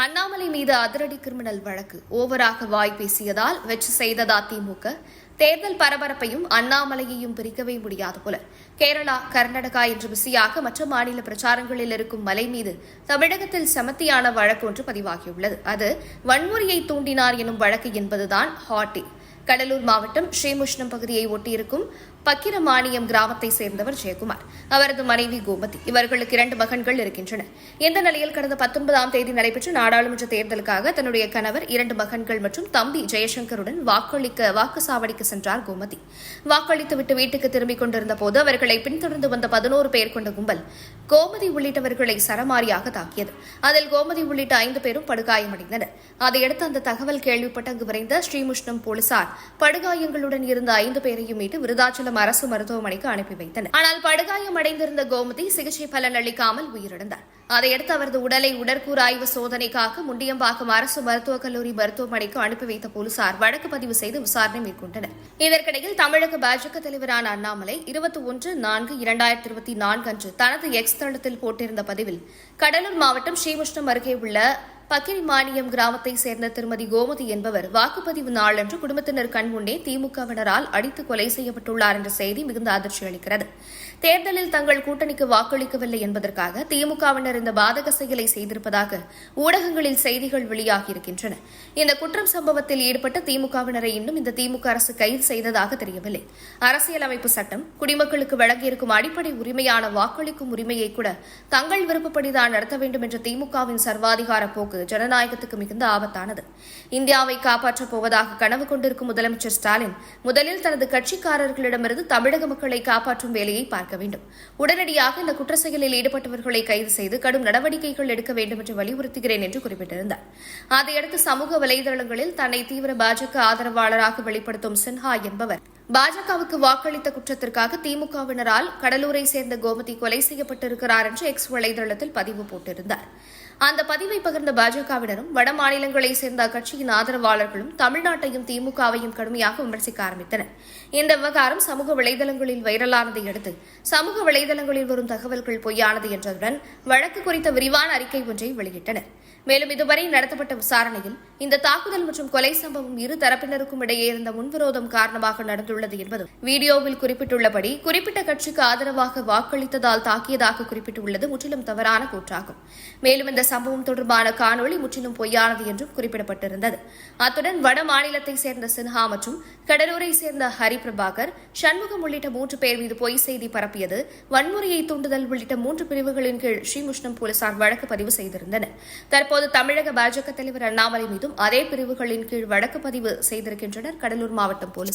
அண்ணாமலை மீது அதிரடி கிரிமினல் வழக்கு. ஓவராக வாய் பேசியதால் வெற்றி செய்ததா திமுக. தேர்தல் பரபரப்பையும் அண்ணாமலையையும் பிரிக்கவே முடியாது போல. கேரளா கர்நாடகா என்று பிஸியாக மற்ற மாநில பிரச்சாரங்களில் இருக்கும் மலை மீது தமிழகத்தில் செமத்தியான வழக்கு ஒன்று பதிவாகியுள்ளது. அது வன்முறையை தூண்டினார் எனும் வழக்கு என்பதுதான் ஹாட்டி கடலூர் மாவட்டம் ஸ்ரீமுஷ்ணம் பகுதியை ஒட்டியிருக்கும் பக்கிரமானியம் கிராமத்தை சேர்ந்தவர் ஜெயக்குமார். அவரது மனைவி கோமதி. இவர்களுக்கு இரண்டு மகன்கள் இருக்கின்றனர் இந்த நிலையில் கடந்த பத்தொன்பதாம் தேதி நடைபெற்ற நாடாளுமன்ற தேர்தலுக்காக தன்னுடைய கணவர் இரண்டு மகன்கள் மற்றும் தம்பி ஜெயசங்கருடன் வாக்களிக்க வாக்குச்சாவடிக்கு சென்றார் கோமதி. வாக்களித்துவிட்டு வீட்டுக்கு திரும்பிக் கொண்டிருந்த போது அவர்களை பின்தொடர்ந்து வந்த பதினோரு பேர் கொண்ட கும்பல் கோமதி உள்ளிட்டவர்களை சரமாரியாக தாக்கியது. அதில் கோமதி உள்ளிட்ட ஐந்து பேரும் படுகாயமடைந்தனர். அதையடுத்து அந்த தகவல் கேள்விப்பட்டு அங்கு விரைந்த ஸ்ரீமுஷ்ணம் போலீசார் படுகாயங்களுடன் இருந்த ஐந்து பேரையும் மீட்டு விருதாச்சலம் அரசு மருத்துவமனைக்கு அனுப்பி வைத்தனர். ஆனால் படுகாயமடைந்திருந்த கோமதி சிகிச்சை பலன் அளிக்காமல் உயிரிழந்தார். அதையடுத்து அவரது உடலை உடற்கூறாய்வு சோதனைக்காக முண்டியம்பாக்கம் அரசு மருத்துவக் கல்லூரி மருத்துவமனைக்கு அனுப்பி வைத்த போலீசார் வழக்கு பதிவு செய்து விசாரணை மேற்கொண்டனர். இதற்கிடையில் தமிழக பாஜக தலைவரான அண்ணாமலை இருபத்தி ஒன்று நான்கு இரண்டாயிரத்தி இருபத்தி நான்கு அன்று தனது எக்ஸ் தளத்தில் போட்டிருந்த பதிவில் கடலூர் மாவட்டம் ஸ்ரீமுஷ்ணம் அருகே உள்ள பக்கிரிமானியம் கிராமத்தை சேர்ந்த திருமதி கோமதி என்பவர் வாக்குப்பதிவு நாளன்று குடும்பத்தினர் கண்முன்னே திமுகவினரால் அடித்து கொலை செய்யப்பட்டுள்ளார் என்ற செய்தி மிகுந்த அதிர்ச்சி அளிக்கிறது. தேர்தலில் தங்கள் கூட்டணிக்கு வாக்களிக்கவில்லை என்பதற்காக திமுகவினர் இந்த பாதக செயலை செய்திருப்பதாக ஊடகங்களில் செய்திகள் வெளியாகியிருக்கின்றன. இந்த குற்றம் சம்பவத்தில் ஈடுபட்ட திமுகவினரை இன்னும் இந்த திமுக அரசு கைது செய்ததாக தெரியவில்லை. அரசியலமைப்பு சட்டம் குடிமக்களுக்கு வழங்கியிருக்கும் அடிப்படை உரிமையான வாக்களிக்கும் உரிமையை கூட தங்கள் விருப்பப்படிதான் நடத்த வேண்டும் என்ற திமுகவின் சர்வாதிகார போக்கு ஜனநாயகத்துக்கு மிகுந்த ஆபத்தானது. இந்தியாவை காப்பாற்றப் போவதாக கனவு கொண்டிருக்கும் முதலமைச்சர் ஸ்டாலின் முதலில் தனது கட்சிக்காரர்களிடமிருந்து தமிழக மக்களை காப்பாற்றும் வேலையை பார்க்க வேண்டும். உடனடியாக இந்த குற்ற செயலில் ஈடுபட்டவர்களை கைது செய்து கடும் நடவடிக்கைகள் எடுக்க வேண்டும் என்று வலியுறுத்துகிறேன் என்று குறிப்பிட்டிருந்தார். அதையடுத்து சமூக வலைதளங்களில் தன்னை தீவிர பாஜக ஆதரவாளராக வெளிப்படுத்தும் சின்ஹா என்பவர் பாஜகவுக்கு வாக்களித்த குற்றத்திற்காக திமுகவினரால் கடலூரை சேர்ந்த கோமதி கொலை செய்யப்பட்டிருக்கிறார் என்று எக்ஸ் வலைதளத்தில் பதிவு போட்டிருந்தார். அந்த பதிவை பகிர்ந்த பாஜகவினரும் வட மாநிலங்களை சேர்ந்த அக்கட்சியின் ஆதரவாளர்களும் தமிழ்நாட்டையும் திமுகவையும் கடுமையாக விமர்சிக்க ஆரம்பித்தனர். இந்த விவகாரம் சமூக வலைதளங்களில் வைரலானதை அடுத்து சமூக வலைதளங்களில் வரும் தகவல்கள் பொய்யானது என்றதுடன் வழக்கு குறித்த விரிவான அறிக்கை ஒன்றை வெளியிட்டனர். மேலும் இதுவரை நடத்தப்பட்ட விசாரணையில் இந்த தாக்குதல் மற்றும் கொலை சம்பவம் இரு தரப்பினருக்கும் இடையே இருந்த முன்விரோதம் காரணமாக நடந்துள்ளது என்பதும் வீடியோவில் குறிப்பிட்டுள்ளபடி குறிப்பிட்ட கட்சிக்கு ஆதரவாக வாக்களித்ததால் தாக்கியதாக குறிப்பிட்டுள்ளது முற்றிலும் தவறான கூற்றாகும். மேலும் இந்த சம்பவம் தொடர்பான காணொளி முற்றிலும் பொய்யானது என்றும் குறிப்பிடப்பட்டிருந்தது. அத்துடன் வட மாநிலத்தை சேர்ந்த சின்ஹா மற்றும் கடலூரை சேர்ந்த ஹரிபிரபாகர் சண்முகம் உள்ளிட்ட மூன்று பேர் மீது பொய் செய்தி பரப்பியது வன்முறையை தூண்டுதல் உள்ளிட்ட மூன்று பிரிவுகளின் கீழ் ஸ்ரீமுஷ்ணம் போலீசார் வழக்கு பதிவு செய்திருந்தனர். தற்போது தமிழக பாஜக தலைவர் அண்ணாமலை மீது அதே பிரிவுகளின் கீழ் வழக்கு பதிவு செய்திருக்கின்றனர். கடலூர் மாவட்டம் போலீசார்.